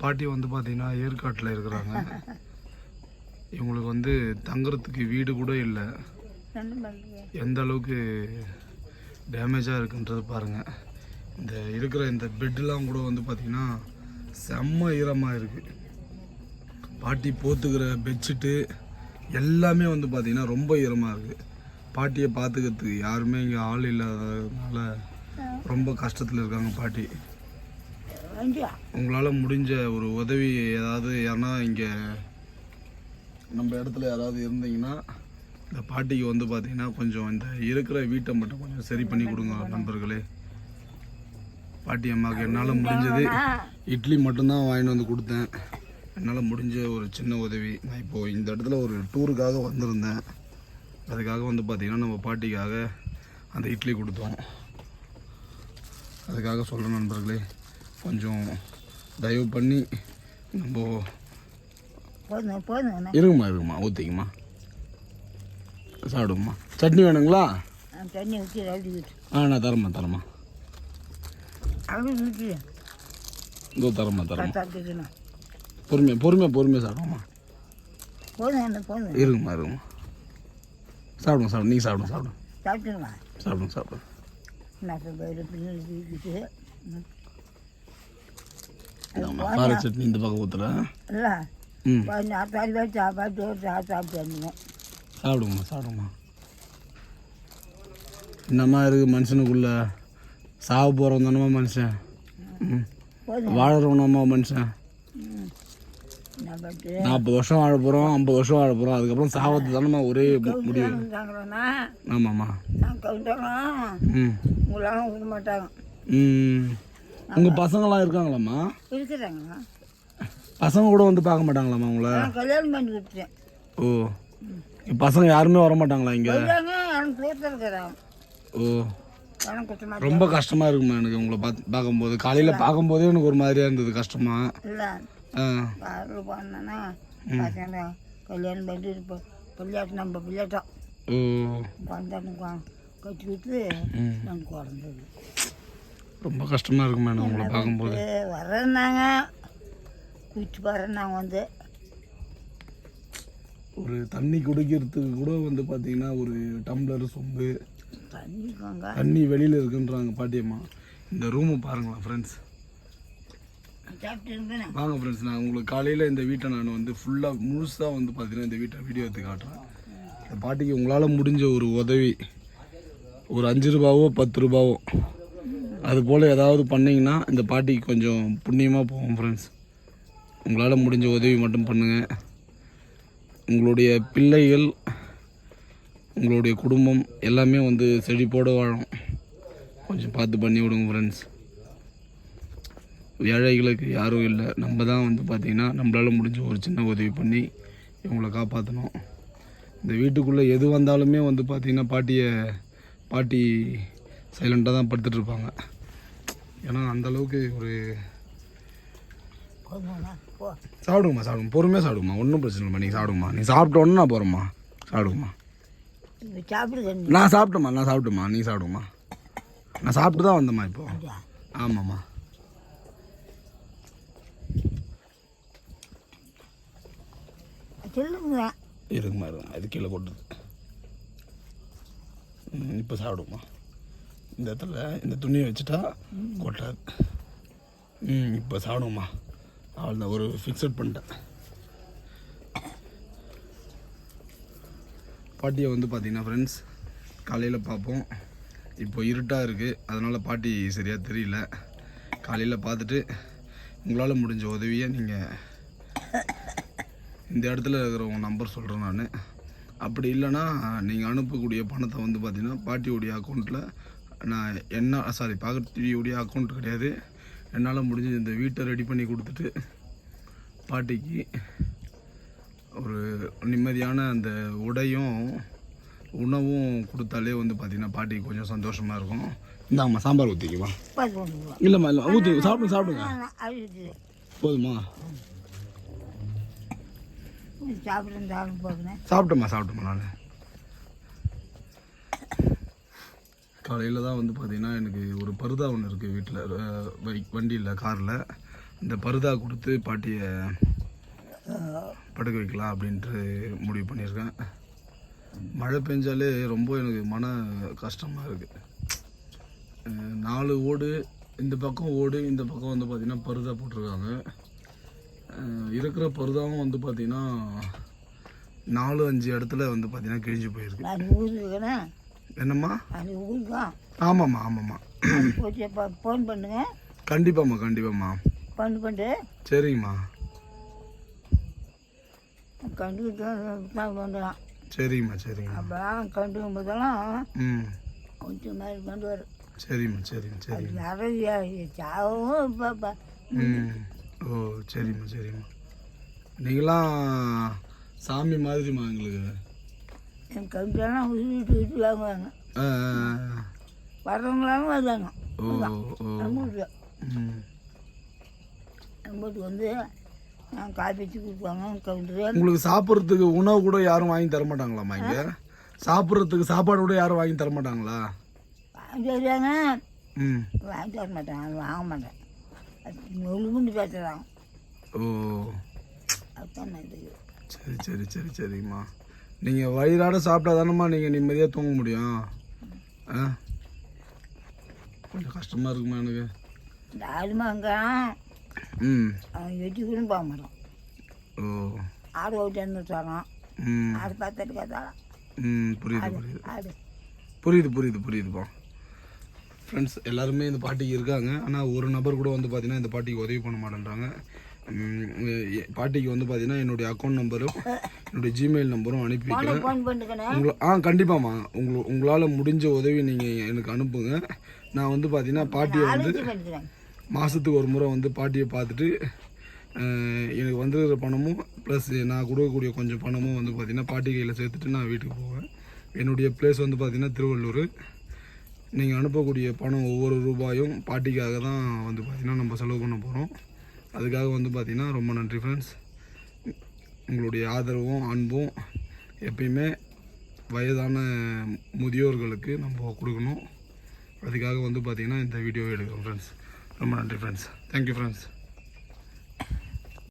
பாட்டி வந்து பார்த்தீங்கன்னா ஏற்காட்டில் இருக்கிறாங்க. இவங்களுக்கு வந்து தங்குறதுக்கு வீடு கூட இல்லை. எந்த அளவுக்கு டேமேஜாக இருக்குன்றது பாருங்கள் இந்த இருக்கிற இந்த பெட்டெலாம் கூட வந்து பார்த்திங்கன்னா செம்ம ஈரமாக இருக்குது பாட்டி போத்துக்கிற பெட்ஷீட்டு எல்லாமே வந்து பார்த்திங்கன்னா ரொம்ப ஈரமாக இருக்குது பாட்டியை பார்த்துக்கிறதுக்கு யாருமே இங்கே ஆள் இல்லாததுனால ரொம்ப கஷ்டத்தில் இருக்காங்க பாட்டி. உங்களால் முடிஞ்ச ஒரு உதவி ஏதாவது யாருன்னா இங்கே நம்ம இடத்துல யாராவது இருந்தீங்கன்னா இந்த பாட்டிக்கு வந்து பார்த்தீங்கன்னா கொஞ்சம் இந்த இருக்கிற வீட்டை மட்டும் கொஞ்சம் சரி பண்ணி கொடுங்க நண்பர்களே. பாட்டி அம்மாவுக்கு என்னால் முடிஞ்சது இட்லி மட்டும்தான் வாங்கிட்டு வந்து கொடுத்தேன். என்னால் முடிஞ்ச ஒரு சின்ன உதவி. நான் இப்போது இந்த இடத்துல ஒரு டூருக்காக வந்திருந்தேன். அதுக்காக வந்து பார்த்திங்கன்னா நம்ம பாட்டிக்காக அந்த இட்லி கொடுத்தோம். அதுக்காக சொல்கிறேன் நண்பர்களே. கொஞ்சம் தயவு பண்ணி நம்ம இருக்குமா இருக்குமா ஊற்றிக்குமா சாப்பிடுங்கம்மா. சட்னி வேணுங்களா? தண்ணி ஊற்றி ஆ நான் அழுது ஊற்றி இதோ தரேம்மா தரேம்மா. சாப்பிட்டுக்கணும் பொறுமையாக பொறுமையாக போதும் இருக்குமா இருக்குமா சாப்பிடுங்க சாப்பிடுங்க. நீங்கள் சாப்பிடுங்க சாப்பிடுங்க. சாப்பிட்டுருமா சாப்பிடுங்க சாப்பிடுங்க. கார சட்னி இந்த பக்கம் ஊற்றுறேன் இல்லை. சாப்பாடு சாப்பிட்டு வந்தேன் சாப்பிடுங்கம்மா சாப்பிடுங்கம்மா. என்னம்மா இருக்குது மனுஷனுக்குள்ள? சாவ போகிறவன் தானம்மா மனுஷன்? வாழறவனம்மா மனுஷன்? நாற்பது வருஷம் வாழ போகிறோம் ஐம்பது வருஷம் வாழ போகிறோம் அதுக்கப்புறம் சாவத்து தானம்மா ஒரே முடிவு. ஆமாம்மா. ம். உங்களாலும் விட மாட்டாங்க. ம். உங்கள் பசங்களாம் இருக்காங்களாம்மா? பசங்க கூட வந்து பார்க்க மாட்டாங்களாம்மா உங்களை? நான் கல்யாணம் பண்ணி விட்டுட்டேன். ஓ பசங்க யாருமே வர மாட்டாங்களா இங்கே ஓ குற்றமா ரொம்ப கஷ்டமா இருக்குமா எனக்கு உங்களை பார்த்து பார்க்கும்போது. காலையில் பார்க்கும்போதே எனக்கு ஒரு மாதிரியா இருந்தது கஷ்டமா. இல்லை. ஆ. காரில் போனேன்னா பசங்க கல்யாணம் பண்ணிட்டு இப்போ பிள்ளையாட்டம் நம்ம பிள்ளையாட்டம். ஓ. குழந்தை கட்டி விட்டு நான் குழந்தது ரொம்ப கஷ்டமா இருக்குமா எனக்கு உங்களை பார்க்கும்போது. வரேன்னாங்க கூப்பிட்டு வரேன்னாங்க வந்து. ஒரு தண்ணி குடிக்கிறதுக்கு கூட வந்து பார்த்தீங்கன்னா ஒரு டம்ளர் சொம்பு தண்ணிக்கோங்க தண்ணி வெளியில் இருக்குன்றாங்க பாட்டியம்மா இந்த ரூமை பாருங்களா ஃப்ரெண்ட்ஸ் வாங்க ஃப்ரெண்ட்ஸ் நான் உங்களுக்கு காலையில் இந்த வீட்டை நான் வந்து ஃபுல்லாக முழுசாக வந்து பார்த்தீங்கன்னா இந்த வீட்டை வீடியோ எடுத்து காட்டுறேன். இந்த பாட்டிக்கு உங்களால் முடிஞ்ச ஒரு உதவி ஒரு அஞ்சு ரூபாவோ பத்து ரூபாவோ அது போல் ஏதாவது பண்ணிங்கன்னா இந்த பாட்டிக்கு கொஞ்சம் புண்ணியமாக போகும் ஃப்ரெண்ட்ஸ் உங்களால் முடிஞ்ச உதவி மட்டும் பண்ணுங்கள் உங்களுடைய பிள்ளைகள் உங்களுடைய குடும்பம் எல்லாமே வந்து செழிப்போடு வாழும். கொஞ்சம் பார்த்து பண்ணி விடுங்க ஃப்ரெண்ட்ஸ் ஏழைகளுக்கு யாரும் இல்லை. நம்ம தான் வந்து பார்த்திங்கன்னா நம்மளால் முடிஞ்ச ஒரு சின்ன உதவி பண்ணி இவங்களை காப்பாற்றணும் இந்த வீட்டுக்குள்ளே எது வந்தாலுமே வந்து பார்த்திங்கன்னா பாட்டியை பாட்டி சைலண்ட்டாக தான் படுத்துட்டு இருப்பாங்க ஏன்னா அந்த அளவுக்கு ஒரு சாப்பிடுங்கம்மா சாப்பிடுங்க. பொறுமையாக சாப்பிடுங்கம்மா. ஒன்றும் பிரச்சனை இல்லைம்மா. நீங்கள் சாப்பிடுங்கம்மா. நீ சாப்பிட்ட உடனே நான் போகிறேம்மா சாப்பிடுங்கம்மா. நான் சாப்பிட்டேம்மா. நான் சாப்பிட்டேம்மா. நீ சாப்பிடுங்கம்மா. நான் சாப்பிட்டு தான் வந்தேம்மா இப்போ. ஆமாம்மா. சொல்லுங்க. இருக்குமா இருக்குமா இது கீழே கொட்டுது ம், இப்போ சாப்பிடுமா இந்த இடத்துல இந்த துணியை வச்சுட்டா கொட்டாது ம் இப்போ சாப்பிடுமா தான் ஒரு ஃபிக்ஸட் பண்ணிட்டேன். பாட்டியை வந்து பார்த்தீங்கன்னா ஃப்ரெண்ட்ஸ் காலையில் பார்ப்போம் இப்போ இருட்டாக இருக்குது அதனால் பாட்டி சரியாக தெரியல. காலையில் பார்த்துட்டு உங்களால் முடிஞ்ச உதவியை நீங்கள் இந்த இடத்துல இருக்கிறவங்க நம்பர் சொல்கிறேன் நான். அப்படி இல்லைன்னா நீங்கள் அனுப்பக்கூடிய பணத்தை வந்து பார்த்தீங்கன்னா பாட்டியுடைய அக்கௌண்ட்டில் நான் என்ன சாரி பாட்டியுடைய அக்கௌண்ட் கிடையாது. என்னால் முடிஞ்ச இந்த வீட்டை ரெடி பண்ணி கொடுத்துட்டு பாட்டிக்கு ஒரு நிம்மதியான அந்த உடையும் உணவும் கொடுத்தாலே வந்து பார்த்தீங்கன்னா பாட்டிக்கு கொஞ்சம் சந்தோஷமாக இருக்கும். இந்தாம்மா சாம்பார் கொண்டு இல்லைம்மா இல்லை ஊற்றி சாப்பிடுங்க சாப்பிடுங்க. போதுமா? சாப்பிட்டு சாப்பிட்டு போகிறேன். சாப்பிட்டேம்மா சாப்பிட்டேம்மா நான். காலையில் தான் வந்து பார்த்தீங்கன்னா எனக்கு ஒரு பருதா ஒன்று இருக்குது வீட்டில் வண்டியில் காரில். இந்த பருதா கொடுத்து பாட்டியை படுக்க வைக்கலாம் அப்படின்ட்டு முடிவு பண்ணியிருக்கேன். மழை பெஞ்சாலே ரொம்ப எனக்கு மன கஷ்டமாக இருக்குது நாலு ஓடு இந்த பக்கம் ஓடு இந்த பக்கம் வந்து பார்த்திங்கன்னா பருதா போட்டிருக்காங்க. இருக்கிற பருதாவும் வந்து பார்த்திங்கன்னா நாலு அஞ்சு இடத்துல வந்து பார்த்திங்கன்னா கிழிஞ்சு போயிருக்கு. என்னம்மா? அது ஊருக்கும் ஆமாம்மா ஆமாம்மா. அது போச்சு ஃபோன் பண்ணுங்க. கண்டிப்பாம்மா கண்டிப்பாம்மா. ஃபோன் பண்ணிட்டு சரிங்கம்மா. கண்டுக்கிட்டு வந்துடலாம் சரிங்கம்மா சரிங்கம்மா. அப்போலாம் கண்டுக்கும் போதெல்லாம் ம். கொஞ்சம் மாதிரி கொண்டு வரும். சரிம்மா சரிம்மா சரிம்மா. நிறைய சாவும் இப்போ இப்போ. ம். ஓ சரிம்மா சரிம்மா. நீங்களாம் சாமி மாதிரிம்மா எங்களுக்கு? என் கண்டுலாம் விட்டு விட்டு வாங்குவாங்க வர்றவங்களாலும் வருவாங்க. நம்ம வீட்டில் நம்ம வீட்டுக்கு வந்து நான் காப்பி வச்சு கொடுப்பாங்க கவுண்டரு உங்களுக்கு சாப்பிட்றதுக்கு உணவு கூட யாரும் வாங்கி தர மாட்டாங்களாம்மா இங்கே? சாப்பிட்றதுக்கு சாப்பாடு கூட யாரும் வாங்கி தர மாட்டாங்களா? வாங்கி தருவாங்க. ம். வாங்கி தர மாட்டேன் அது வாங்க மாட்டேன். நொழுகுண்டு பேசுகிறாங்க ஓ. அதுதான் சரி சரி சரி சரிம்மா. நீங்கள் வயிறாட சாப்பிட்டா தானம்மா நீங்கள் நிம்மதியாக தூங்க முடியும். ஆ? கொஞ்சம் கஷ்டமாக இருக்குமா எனக்கு? ம். அவன் கூட ஓ. ஆடு தரோம் ம். ஆடு பார்த்துட்டு ம் புரியுது புரியுது. ஆடு. புரியுது புரியுது புரியுதுப்பா ஃப்ரெண்ட்ஸ் எல்லாருமே இந்த பாட்டிக்கு இருக்காங்க. ஆனால் ஒரு நபர் கூட வந்து பார்த்தீங்கன்னா இந்த பாட்டிக்கு உதவி பண்ண மாட்டேன்றாங்க. பாட்டிக்கு வந்து பார்த்தீங்கன்னா என்னுடைய அக்கௌண்ட் நம்பரும் என்னுடைய ஜிமெயில் நம்பரும் அனுப்பி உங்களை ஆ கண்டிப்பாம்மா. உங்களை உங்களால் முடிஞ்ச உதவி நீங்கள் எனக்கு அனுப்புங்க. நான் வந்து பார்த்தீங்கன்னா பாட்டியை வந்து மாதத்துக்கு ஒரு முறை வந்து பாட்டியை பார்த்துட்டு எனக்கு வந்துருக்கிற பணமும் ப்ளஸ் நான் கொடுக்கக்கூடிய கொஞ்சம் பணமும் வந்து பார்த்திங்கன்னா பாட்டி கையில் சேர்த்துட்டு நான் வீட்டுக்கு போவேன். என்னுடைய பிளேஸ் வந்து பார்த்திங்கன்னா திருவள்ளூர். நீங்கள் அனுப்பக்கூடிய பணம் ஒவ்வொரு ரூபாயும் பாட்டிக்காக தான் வந்து பார்த்திங்கன்னா நம்ம செலவு பண்ண போகிறோம் அதுக்காக வந்து பார்த்திங்கன்னா ரொம்ப நன்றி ஃப்ரெண்ட்ஸ் உங்களுடைய ஆதரவும் அன்பும் எப்பயுமே வயதான முதியோர்களுக்கு நம்ம கொடுக்கணும். அதுக்காக வந்து பார்த்திங்கன்னா இந்த வீடியோ எடுக்கிறோம் ஃப்ரெண்ட்ஸ் ரொம்ப நன்றி ஃப்ரெண்ட்ஸ் தேங்க்யூ ஃப்ரெண்ட்ஸ்